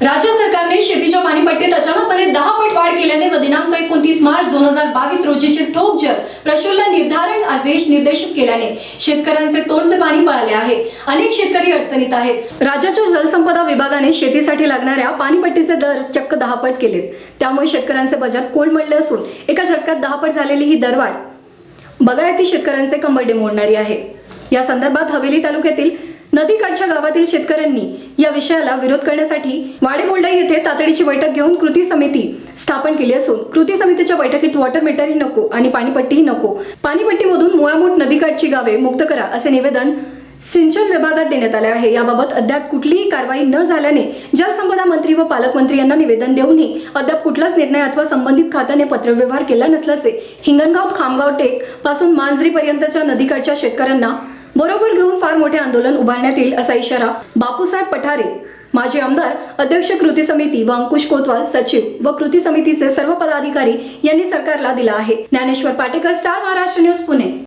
राज्य सरकारने शेतीच्या पाणीपट्टीत अचानकपणे दहा पट वाढ केल्याने व दिनांक एकोणतीस मार्च दोन हजार बावीस रोजीचे ठोक जर प्रशुल्क निर्धारण आदेश निर्देशित केल्याने शेतकऱ्यांचे तोंडचे पाणी पळाले आहे. अनेक शेतकरी अडचणीत आहेत. राज्याच्या जलसंपदा विभागाने शेतीसाठी लागणाऱ्या पाणीपट्टीचे दर चक्क दहा पट केलेत. त्यामुळे शेतकऱ्यांचे बजेट कोलमडले असून एका झटक्यात दहा पट झालेली ही दरवाढ. बगायती शेतकऱ्यांचे कंबरडे मोडणारी आहे. या संदर्भात हवेली तालुक्यातील नदीकाठच्या गावातील शेतकऱ्यांनी या विषयाला विरोध करण्यासाठी वाडेमोल्डा येथे तातडीची बैठक घेऊन कृती समिती स्थापन केली असून कृती समितीच्या बैठकीत वॉटर मीटरही नको आणि पाणीपट्टीही नको. पाणीपट्टीमधून मुळामूठ नदीकाठची गावे मुक्त करा असे निवेदन सिंचन विभागात देण्यात आले आहे. याबाबत अद्याप कुठलीही कारवाई न झाल्याने जलसंपदा मंत्री व पालकमंत्री यांना निवेदन देऊनही अद्याप कुठलाच निर्णय अथवा संबंधित खात्याने पत्रव्यवहार केला नसल्याचे हिंगणगाव खामगाव टेकपासून मांजरीपर्यंतच्या नदीकाठच्या शेतकऱ्यांना बरोबर घेऊन फार मोठे आंदोलन उभारण्यात येईल असा इशारा बापूसाहेब पठारे माजी आमदार अध्यक्ष कृती समिती व अंकुश कोतवाल सचिव व कृती समितीचे सर्व पदाधिकारी यांनी सरकारला दिला आहे. Dnyaneshwar Patekar star Maharashtra news Pune.